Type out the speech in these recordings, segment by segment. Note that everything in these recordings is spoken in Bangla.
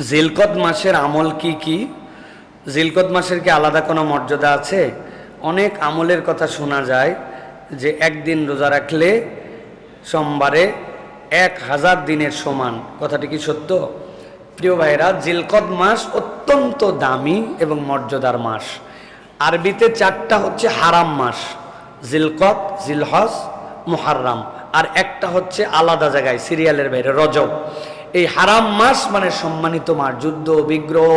জিলকদ মাসের আমল কি কি? জিলকদ মাসের কি আলাদা কোনো মর্যাদা আছে? অনেক আমলের কথা শোনা যায় যে একদিন রোজা রাখলে সোমবারে এক হাজার দিনের সমান। কথাটি কি সত্য? প্রিয় ভাইরা জিলকদ মাস অত্যন্ত দামি এবং মর্যাদার মাস। আরবিতে চারটা হচ্ছে হারাম মাস জিলকদ জিলহজ, মুহাররাম। আর একটা হচ্ছে আলাদা জায়গায়, সিরিয়ালের বাইরে, রজব। এই হারাম মাস মানে সম্মানিত মাস, যুদ্ধ, বিগ্রহ।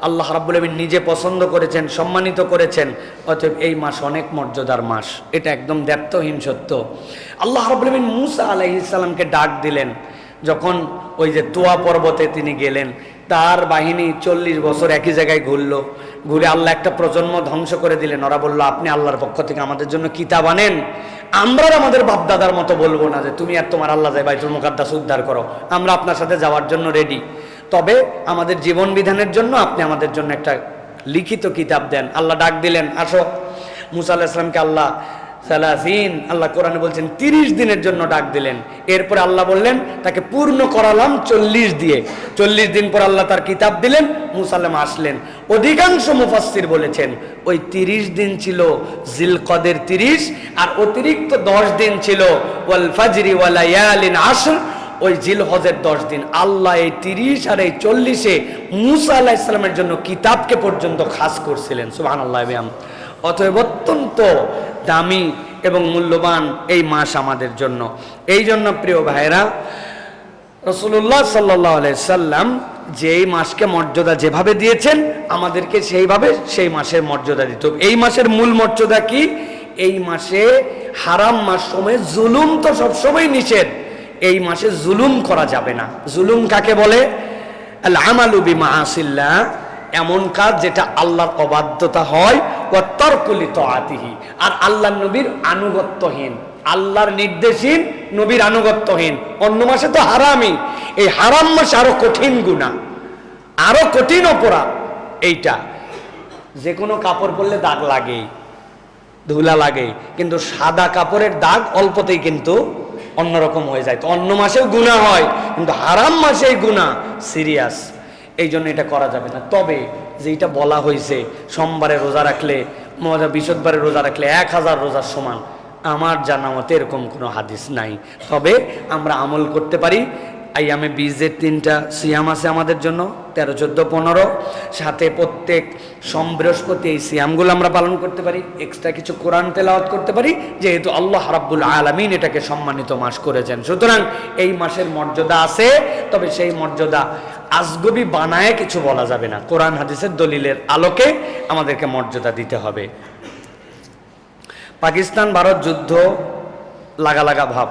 আল্লাহ রাব্বুল আলামিন নিজে পছন্দ করেছেন, সম্মানিত করেছেন। অতএব এই মাস অনেক মর্যাদার মাস। এটা একদম দ্ব্যর্থহীন সত্য। আল্লাহ রাব্বুল আলামিন মুসা আলাইহিস সালামকে ডাক দিলেন। যখন ওই যে তোয়া পর্বতে তিনি গেলেন, তার বাহিনী চল্লিশ বছর একই জায়গায় ঘুরলো। ঘুরে আল্লাহ একটা প্রজন্ম ধ্বংস করে দিলেন। ওরা বলল, আপনি আল্লাহর পক্ষ থেকে আমাদের জন্য কিতাব আনেন। আমরা আমাদের বাপদাদার মতো বলব না যে তুমি আর তোমার আল্লাহ যায় বাইতুল মুকাদ্দাস উদ্ধার করো। আমরা আপনার সাথে যাওয়ার জন্য রেডি তবে আমাদের জীবন বিধানের জন্য আপনি আমাদের জন্য একটা লিখিত কিতাব দেন। আল্লাহ ডাক দিলেন, আসো। মুসা আল্লাহ ইসলামকে আল্লাহ সালাসিন, আল্লাহ কোরআনে বলছেন, তিরিশ দিনের জন্য ডাক দিলেন। এরপরে আল্লাহ বললেন, তাকে পূর্ণ করালাম চল্লিশ দিয়ে। চল্লিশ দিন পর আল্লাহ তার কিতাব দিলেন, মুসাল্লাম আসলেন। অধিকাংশ মুফাসসির বলেছেন, ওই তিরিশ দিন ছিল জিলকদের তিরিশ, আর অতিরিক্ত দশ দিন ছিল ওয়াল ফাজরি ওয়ালায়ালিন আসর। ওই জিল হজের দশ দিন। আল্লাহ এই তিরিশ আর এই চল্লিশে মুসা আল্লাহ ইসলামের জন্য কিতাবকে পর্যন্ত খাস করছিলেন। সুবাহ আল্লাহ অতএব অত্যন্ত দামি এবং মূল্যবান এই মাস আমাদের জন্য। এই জন্য প্রিয় ভাইরা রসুল্লাহ সাল্লাহ সাল্লাম যে এই মাসকে মর্যাদা যেভাবে দিয়েছেন, আমাদেরকে সেইভাবে সেই মাসের মর্যাদা দিতে এই মাসের মূল মর্যাদা কি? এই মাসে হারাম মাস সময় জুলুম তো সবসময় নিষেধ। এই মাসে জুলুম করা যাবে না। জুলুম কাকে বলে? আল আমালু বিমা আসিল্লাহ এমন কাজ যেটা আল্লাহর অবাধ্যতা হয় তর্কলিত আতিহি আর আল্লাহ নবীর আনুগত্যহীন, আল্লাহর নির্দেশহীন নবীর আনুগত্যহীন। অন্য মাসে তো হারামই। এই হারাম মাসে আরও কঠিন গুণা আরও কঠিন অপরাধ, এইটা। যে কোনো কাপড় পরলে দাগ লাগেই, ধুলা লাগে কিন্তু সাদা কাপড়ের দাগ অল্পতেই কিন্তু অন্যরকম হয়ে যায়। তো অন্য মাসেও গুণা হয়, কিন্তু হারাম মাসেই গুণা সিরিয়াস এই জন্য এটা করা যাবে না। তবে যেটা বলা হয়েছে, সোমবারে রোজা রাখলে বিশদবারে রোজা রাখলে এক হাজার রোজার সমান। আমার জানা মতে এরকম কোনো হাদিস নাই। তবে আমরা আমল করতে পারি। আই আমি বীজের তিনটা সিয়াম আছে আমাদের জন্য। তেরো, চোদ্দ, পনেরো, সাথে প্রত্যেক সোম, বৃহস্পতি এই সিয়ামগুলো আমরা পালন করতে পারি। এক্সট্রা কিছু কোরআন তেলাওয়াত করতে পারি, যেহেতু আল্লাহ রাব্বুল আলমিন এটাকে সম্মানিত মাস করেছেন। সুতরাং এই মাসের মর্যাদা আছে, তবে সেই মর্যাদা আজগবি বানায় কিছু বলা যাবে না। কোরআন, হাদিসের দলিলের আলোকে আমাদেরকে মর্যাদা দিতে হবে। পাকিস্তান, ভারত যুদ্ধ, লাগা লাগা ভাব।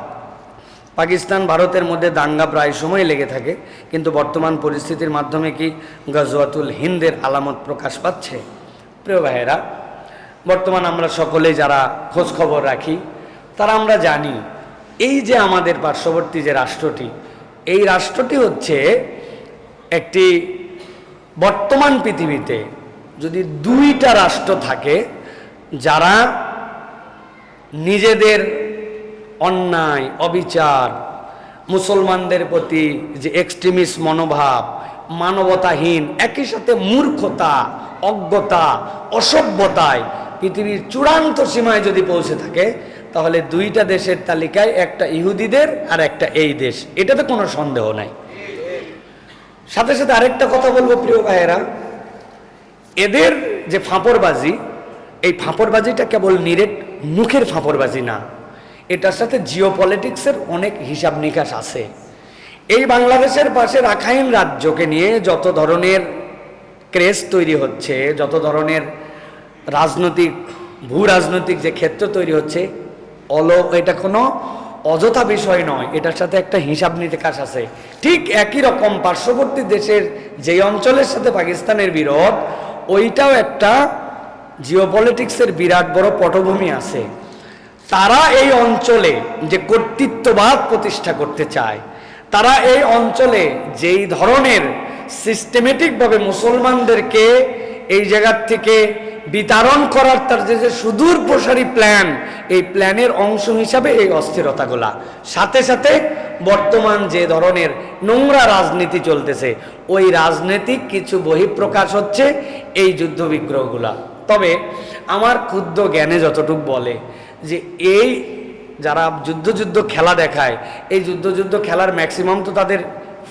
পাকিস্তান ভারতের মধ্যে দাঙ্গা প্রায় সময় লেগে থাকে, কিন্তু বর্তমান পরিস্থিতির মাধ্যমে কি গজওয়াতুল হিন্দের আলামত প্রকাশ পাচ্ছে? প্রিয় ভাইয়েরা, বর্তমান আমরা সকলে যারা খোঁজ খবর রাখি, তারা আমরা জানি, এই যে আমাদের পার্শ্ববর্তী যে রাষ্ট্রটি, এই রাষ্ট্রটি হচ্ছে একটি বর্তমান পৃথিবীতে যদি দুইটা রাষ্ট্র থাকে, যারা নিজেদের অন্যায়, অবিচার, মুসলমানদের প্রতি যে এক্সট্রিমিস্ট মনোভাব, মানবতাহীন, একই সাথে মূর্খতা, অজ্ঞতা, অসভ্যতায় পৃথিবীর চূড়ান্ত সীমায় যদি পৌঁছে থাকে, তাহলে দুইটা দেশের তালিকায় একটা ইহুদিদের আর একটা এই দেশ। এটাতে কোনো সন্দেহ নাই। সাথে সাথে আরেকটা কথা বলব প্রিয় ভাইয়েরা। এদের যে ফাঁপড়বাজি, এই ফাঁপড়বাজিটা কেবল নিরেট মুখের ফাঁপড়বাজি না এটার সাথে জিও পলিটিক্সের অনেক হিসাব নিকাশ আছে। এই বাংলাদেশের পাশে রাখাইন রাজ্যকে নিয়ে যত ধরনের ক্রেজ তৈরি হচ্ছে, যত ধরনের রাজনৈতিক ভূ রাজনৈতিক যে ক্ষেত্র তৈরি হচ্ছে, অল, এটা কোনো অযথা বিষয় নয়, এটার সাথে একটা হিসাব নিকাশ আছে। ঠিক একই রকম পার্শ্ববর্তী দেশের যেই অঞ্চলের সাথে পাকিস্তানের বিরোধ, ওইটাও একটা জিওপলিটিক্সের বিরাট বড় পটভূমি আছে। তারা এই অঞ্চলে যে কর্তৃত্ববাদ প্রতিষ্ঠা করতে চায়, তারা এই অঞ্চলে যেই ধরনের সিস্টেমেটিকভাবে মুসলমানদেরকে এই জায়গার থেকে বিতরণ করার তার যে যে সুদূর প্রসারী প্ল্যান এই প্ল্যানের অংশ হিসাবে এই অস্থিরতাগুলা। সাথে সাথে বর্তমান যে ধরনের নোংরা রাজনীতি চলতেছে, ওই রাজনৈতিক কিছু বহিঃপ্রকাশ হচ্ছে এই যুদ্ধ বিগ্রহগুলা। তবে আমার ক্ষুদ্র জ্ঞানে যতটুকু বলে যে এই যারা যুদ্ধ যুদ্ধ খেলা দেখায়, এই যুদ্ধ যুদ্ধ খেলার ম্যাক্সিমাম তো তাদের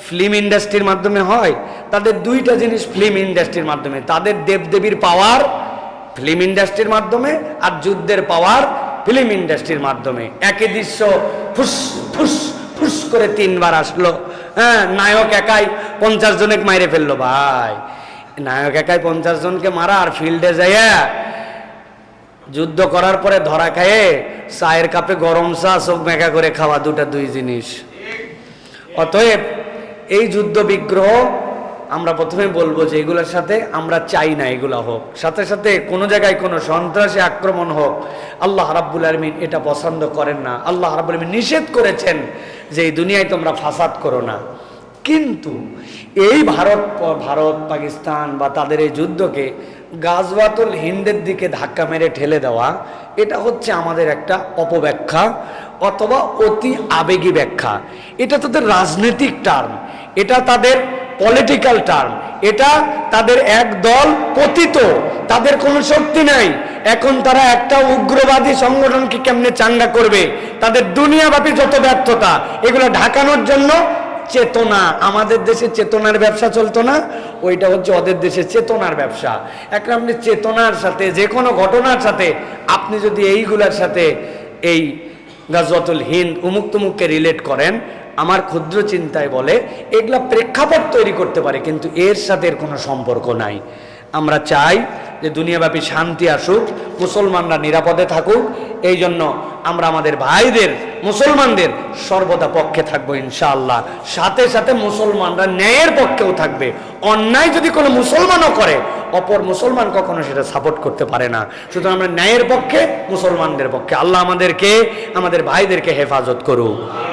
ফিল্ম ইন্ডাস্ট্রির মাধ্যমে হয়। তাদের দুইটা জিনিস ফিল্ম ইন্ডাস্ট্রির মাধ্যমে। তাদের দেবদেবীর পাওয়ার ফিল্ম ইন্ডাস্ট্রির মাধ্যমে আর যুদ্ধের পাওয়ার ফিল্ম ইন্ডাস্ট্রির মাধ্যমে। একই দৃশ্য ফুস ফুস ফুস করে তিনবার আসলো। হ্যাঁ নায়ক একাই পঞ্চাশ জনেক মাইরে ফেলল, ভাই। নায়ক একাই পঞ্চাশ জনকে মারা আর ফিল্ডে যাইয়া যুদ্ধ করার পরে ধরা খায়ে চায়ের কাপে গরম চা, সব মেঘা করে খাওয়া দুটা, দুই জিনিস। অতএব এই যুদ্ধ বিগ্রহ আমরা প্রথমে বলব যে এগুলোর সাথে আমরা চাই না এগুলা হোক। সাথে সাথে কোনো জায়গায় কোনো সন্ত্রাসী আক্রমণ হোক, আল্লাহ রাব্বুল আলমিন এটা পছন্দ করেন না। আল্লাহ রাব্বুল আলমিন নিষেধ করেছেন যে এই দুনিয়ায় তোমরা ফাসাদ করো না। কিন্তু এই ভারত ভারত, পাকিস্তান বা তাদের এই যুদ্ধকে গাজওয়াতুল হিন্দের দিকে ধাক্কা মেরে ঠেলে দেওয়া, এটা হচ্ছে আমাদের একটা অপব্যাখ্যা অথবা অতি আবেগী ব্যাখ্যা। এটা তাদের রাজনৈতিক টার্ম এটা তাদের পলিটিক্যাল টার্ম এটা তাদের এক দল পতিত, তাদের কোনো শক্তি নাই। এখন তারা একটা উগ্রবাদী সংগঠনকে কেমনে চাঙ্গা করবে? তাদের দুনিয়াব্যাপী যত ব্যর্থতা, এগুলো ঢাকানোর জন্য চেতনা, আমাদের দেশে চেতনার ব্যবসা চলতো না, ওইটা হচ্ছে ওদের দেশে চেতনার ব্যবসা। একটা আপনি চেতনার সাথে, যে কোনো ঘটনার সাথে, আপনি যদি এইগুলার সাথে এই গাজওয়াতুল হিন্দ উমুক তুমুককে রিলেট করেন, আমার ক্ষুদ্র চিন্তায় বলে, এগুলা প্রেক্ষাপট তৈরি করতে পারে, কিন্তু এর সাথে এর কোনো সম্পর্ক নাই। আমরা চাই যে দুনিয়াব্যাপী শান্তি আসুক, মুসলমানরা নিরাপদে থাকুক এই জন্য আমরা আমাদের ভাইদের, মুসলমানদের সর্বদা পক্ষে থাকব ইনশাআল্লাহ। সাথে সাথে মুসলমানরা ন্যায়ের পক্ষেও থাকবে। অন্যায় যদি কোনো মুসলমানও করে, অপর মুসলমান কখনো সেটা সাপোর্ট করতে পারে না। সুতরাং আমরা ন্যায়ের পক্ষে, মুসলমানদের পক্ষে। আল্লাহ আমাদেরকে, আমাদের ভাইদেরকে হেফাজত করুক।